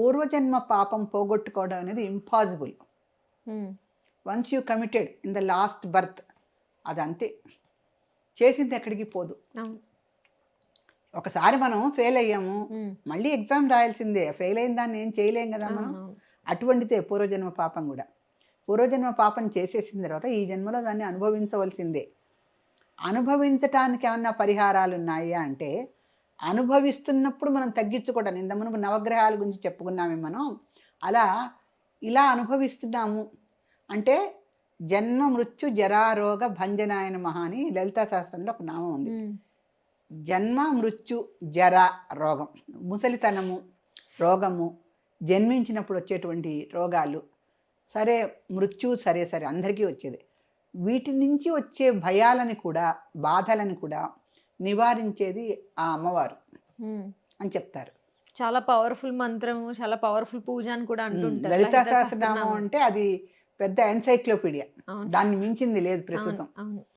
పూర్వజన్మ పాపం పోగొట్టుకోవడం అనేది impossible once you committed in the last birth అది అంతే చేసింది ఎక్కడికి పోదు. ఒకసారి మనం ఫెయిల్ అయ్యాము ఉమ్, మళ్ళీ ఎగ్జామ్ రాయాల్సిందే. ఫెయిల్ అయిన దాన్ని ఏం చేయలేం కదా మనం. అటువంటిదే పూర్వజన్మ పాపం కూడా. పూర్వజన్మ పాపం చేసేసిన తర్వాత ఈ జన్మలో దాన్ని అనుభవించవలసిందే. అనుభవించటానికి ఏమన్నా పరిహారాలు ఉన్నాయా అంటే అనుభవిస్తున్నప్పుడు మనం తగ్గించుకోవడం ఇంత మునుపు నవగ్రహాల గురించి చెప్పుకున్నామే మనం అలా ఇలా అనుభవిస్తున్నాము. అంటే జన్మ మృత్యు జరారోగ భంజనాయన మహా అని లలితా శాస్త్రంలో ఒక నామం ఉంది. జన్మ మృత్యు జర రోగం. ముసలితనము రోగము జన్మించినప్పుడు వచ్చేటువంటి రోగాలు సరే మృత్యు సరే సరే అందరికీ వచ్చేది. వీటి నుంచి వచ్చే భయాలని కూడా బాధలని కూడా నివారించేది ఆ అమ్మవారు. అని చెప్తారు. చాలా పవర్ఫుల్ మంత్రము చాలా పవర్ఫుల్ పూజ అని కూడా అంటుంటారు. లలితా సహస్రనామం. అంటే అది పెద్ద ఎన్సైక్లోపీడియా. దాన్ని మించింది లేదు ప్రస్తుతం.